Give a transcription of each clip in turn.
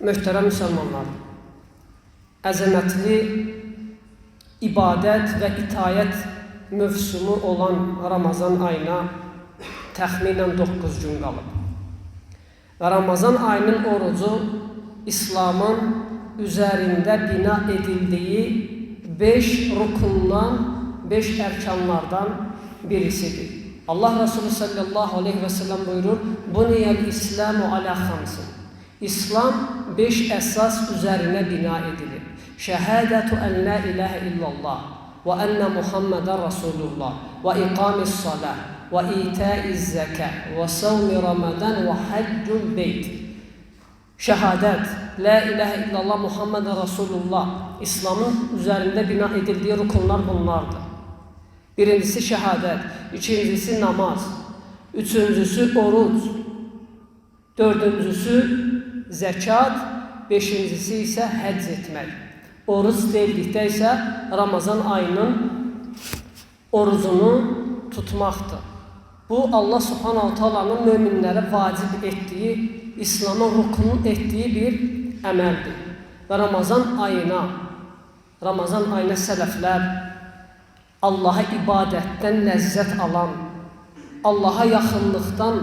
Möhtərəm müsəlmanlar, əzəmətli ibadət və itayət mövsümü olan Ramazan ayına təxminən 9 gün qalıb. Ramazan ayının orucu İslamın üzərində bina edildiyi 5 rukundan, 5 ərkanlardan birisidir. Allah Resulü sallallahu aleyhi və səlləm buyurur, Buniyəl İslamu alə xamsin. İslam 5 əsas üzərinə bina edilir. Şəhədətü ən la ilahə illallah və ənə Muhammedən Rasulullah və iqamis salah və itaiz zəkə və savmi ramadan və haccul beyt. Şəhadət, la ilahə illallah Muhammedən Rasulullah İslamın üzərində bina edildiyi rukunlar bunlardır. Birincisi şəhadət, ikincisi namaz, üçüncüsü oruc, dördüncüsü zəkat, beşincisi isə həcc etmək. Oruc deyildikdə isə Ramazan ayının orucunu tutmaqdır. Bu Allah Subhanahu taalanın möminlərə vacib etdiyi, İslamın rukun etdiyi bir əməldir. Və Ramazan ayına, Ramazan ayına sələflər Allaha ibadətdən ləzzət alan, Allaha yaxınlıqdan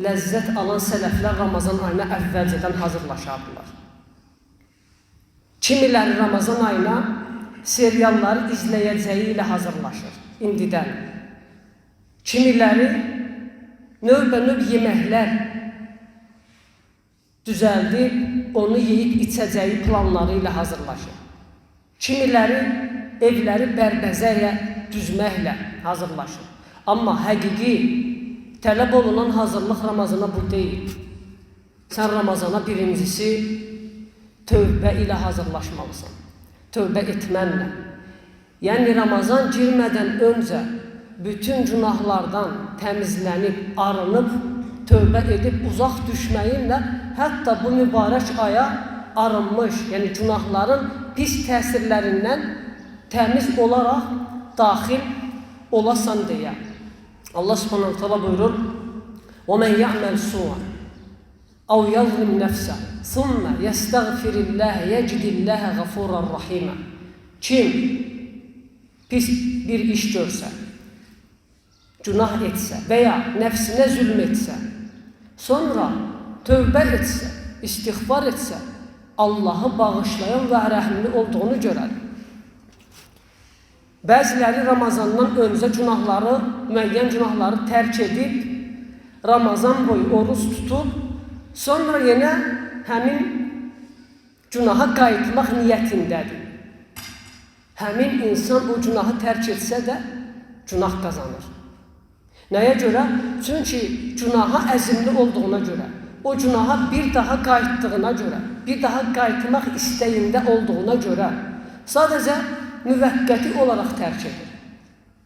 ləzzət alan sələflər Ramazan ayına əvvəlcədən hazırlaşardılar. Kimiləri Ramazan ayına serialları izləyəcəyi ilə hazırlaşır indidən. Kimiləri növbə-növ yeməklər düzəldib, onu yeyib içəcəyi planları ilə hazırlaşır. Kimiləri evləri bərbəzəklə düzməklə hazırlaşır. Amma həqiqi tələb olunan hazırlıq Ramazana bu deyil. Sən Ramazana birincisi tövbə ilə hazırlaşmalısan. Tövbə etmənlə. Yəni Ramazan girmədən öncə bütün günahlardan təmizlənib, arınıb, tövbə edib uzaq düşməyinlə hətta bu mübarək aya arınmış, yəni günahların pis təsirlərindən təmiz olaraq daxil olasan deyə. Allah Subhanahu taala buyurur: "Və men ya'mal su'an aw yazlim nefsa, thumma yastaghfirillah yecidillah gafurar rahima." Kim pis bir iş görsə, günah etsə və ya nəfsinə zülm etsə, sonra tövbə etsə, istiğfar etsə, Allahı bağışlayan və rəhmli olduğunu görər. Bəziləri Ramazandan öncə günahları, müəyyən günahları tərk edib, Ramazan boyu oruç tutub, sonra yenə həmin günaha qayıtmaq niyyətindədir. Həmin insan o günahı tərk etsə də günah qazanır. Nəyə görə? Çünki günaha əzimli olduğuna görə, o günaha bir daha qayıtdığına görə, bir daha qayıtmaq istəyində olduğuna görə sadəcə müvəqqəti olaraq tərk edir.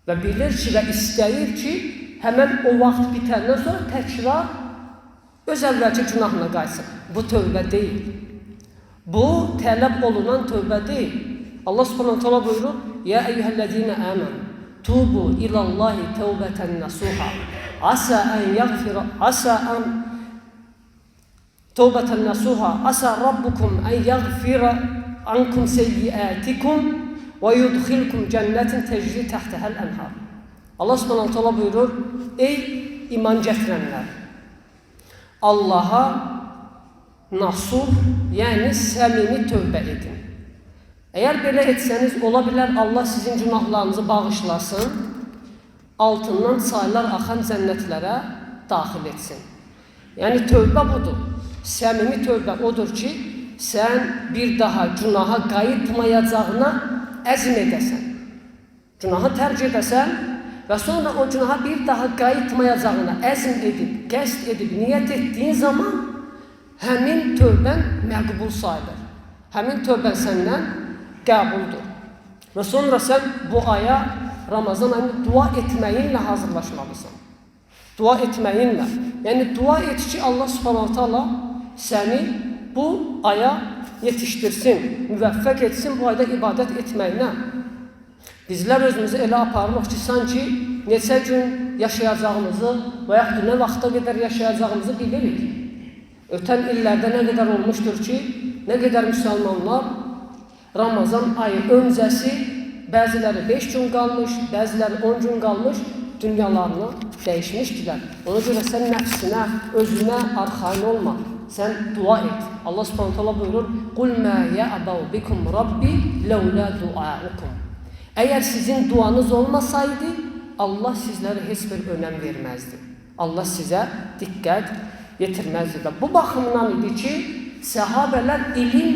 Və bilir ki, və istəyir ki, həmən o vaxt bitəndən sonra təkrar öz əvvəlki günahına qayıtsın. Bu tövbə deyil. Bu tələb olunan tövbə deyil. Allah Subhanahu taala buyurur: "Ya eyyuhellezine amenu tubu ilallahi tevbeten nasuha. Asa en yaghfira asa en tevbeten nasuha. Asa rabbukum en yaghfira ankum seyyiatikum ve yudkhilkum cennetin tecri tahtahal enhar. Allah Subhanahu taala buyurur: Ey iman gətirənlər, Allaha nasuh, yəni səmimi tövbə edin. Əgər belə etsəniz, ola bilər Allah sizin günahlarınızı bağışlasın, altından çaylar axan cənnətlərə daxil etsin. Yəni tövbə budur. Səmimi tövbə odur ki, sən bir daha günaha qayıtmayacağına əzm edəsən. Günahı tərk edəsən və sonra o günaha bir daha qayıtmayacağına əzm edib, qəsd edib, niyyət etdiyin zaman həmin tövbən məqbul sayılır. Həmin tövbən səndən qəbuldur. Və sonra sən bu aya Ramazan ayında dua etməyinlə hazırlaşmalısan. Dua etməyinlə. Yəni dua et ki, Allah Subhanahu taala səni bu aya yetişdirsin, müvəffəq etsin bu ayda ibadət etməyinə. Bizlər özümüzü elə aparırıq ki, sanki neçə gün yaşayacağımızı və yaxud nə vaxta qədər yaşayacağımızı bilirik. Ötən illərdə nə qədər olmuşdur ki, nə qədər müsəlmanlar Ramazan ayı öncəsi bəziləri 5 gün qalmış, bəziləri 10 gün qalmış dünyalarını dəyişmişdilər. Ona görə sən nəfsinə, özünə arxain olma. Sən dua et. Allah Subhanahu taala buyurur: "Qul ma ya'bau bikum rabbi laula duaukum." Əgər sizin duanız olmasaydı, Allah sizlərə heç bir önəm verməzdi. Allah sizə diqqət yetirməzdi də. Bu baxımdan idi ki, səhabələr ilin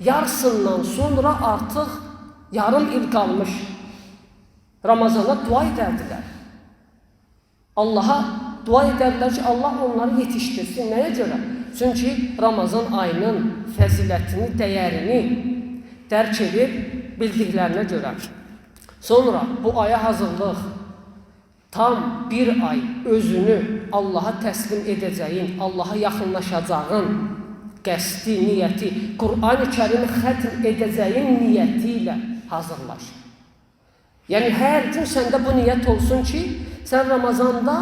yarısından sonra artıq yarım il qalmış Ramazana dua edərdilər. Allaha dua edərlər ki, Allah onları yetişdirsin. Nəyə görə? Çünki Ramazan ayının fəzilətini, dəyərini dərk edib bildiklərinə görə. Sonra bu aya hazırlıq tam bir ay özünü Allaha təslim edəcəyin, Allaha yaxınlaşacağın qəsdi, niyyəti, Qur'an-ı Kərimi xətm edəcəyin niyyəti ilə hazırlaş. Yəni hər gün səndə bu niyyət olsun ki, sən Ramazanda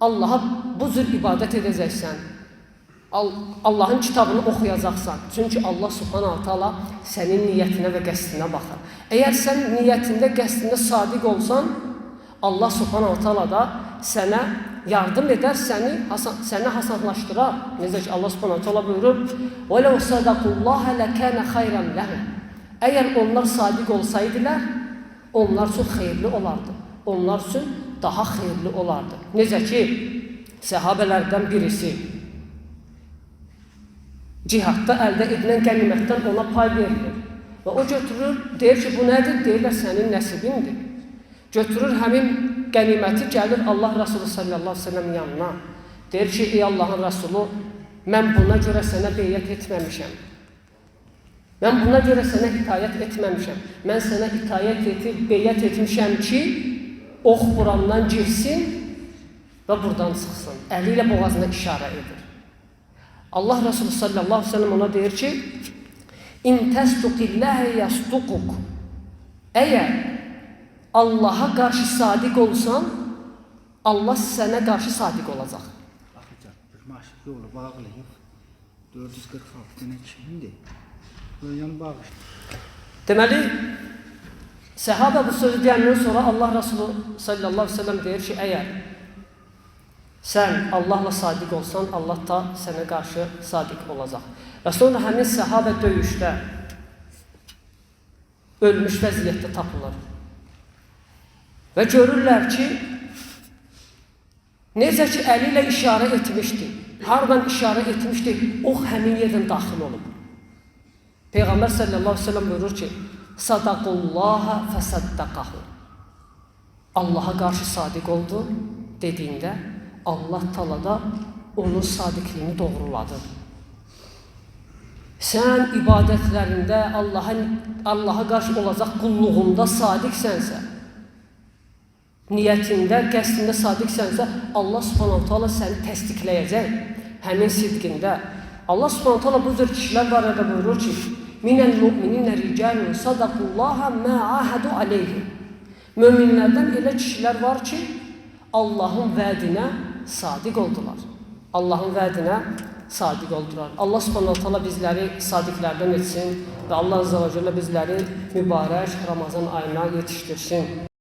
Allaha bu cür ibadət edəcəksən. Allahın kitabını oxuyacaqsan. Çünki Allah Subhanahu taala sənin niyyətinə və qəsdinə baxır. Əgər sən niyyətində, qəsdində sadiq olsan, Allah Subhanahu taala da sənə yardım edər, səni hasan, səni hasanlaşdırar. Necə ki Allah Subhanahu taala buyurur: "Və law sadaqullaha lakana xayran lahum." Əgər onlar sadiq olsaydılar, onlar üçün xeyirli olardı. Onlar üçün daha xeyirli olardı. Necə ki səhabələrdən birisi cihadda əldə edilən qənimətdən ona pay verilir. Və o götürür, deyir ki, bu nədir? Deyirlər, sənin nəsibindir. Götürür həmin qəniməti, gəlir Allah Resulü sallallahu aleyhi ve sellem yanına. Deyir ki, ey Allahın Resulü, mən buna görə sənə beyyət etməmişəm. Mən buna görə sənə itayət etməmişəm. Mən sənə itayət etib, beyyət etmişəm ki, ox buramdan girsin və buradan çıxsın. Əli ilə boğazına işarə edir. Allah Resulü sallallahu aleyhi ve sellem ona deyir ki, İn təsduqilləhə yasduquk. Əgər Allaha qarşı sadiq olsan, Allah sənə qarşı sadiq olacaq. Bakacak bir maaş yolu bağlayıp 446 tane kimdi? Böyle yan bağış. Deməli, səhabə bu sözü deyəndən sonra Allah Resulü sallallahu aleyhi ve sellem deyir ki, əgər sən Allahla sadiq olsan, Allah da sənə qarşı sadiq olacaq. Və sonra həmin səhabə döyüşdə ölmüş vəziyyətdə tapılır. Və görürlər ki, necə ki əli ilə işarə etmişdi, hardan işarə etmişdi, ox həmin yerdən daxil olub. Peyğəmbər sallallahu əleyhi və səlləm buyurur ki: "Sadaqullaha fasaddaqahu." Allaha qarşı sadiq oldu dediyində Allah Taala da onun sadiqliyini doğruladı. Sən ibadətlərində Allaha Allaha qarşı olacaq qulluğunda sadiqsənsə, niyyətində, qəsdində sadiqsənsə, Allah Subhanahu taala səni təsdiqləyəcək həmin sidqində. Allah Subhanahu taala bu cür kişilər barədə buyurur ki: "Minəl mu'mininə ricalun sadaqullaha ma ahadu alayhi." Möminlərdən elə kişilər var ki, Allahın vədinə sadiq oldular. Allahın vədinə sadiq oldular. Allah Subhanahu taala bizləri sadiqlərdən etsin və Allah Azza və Cəllə bizləri mübarək Ramazan ayına yetişdirsin.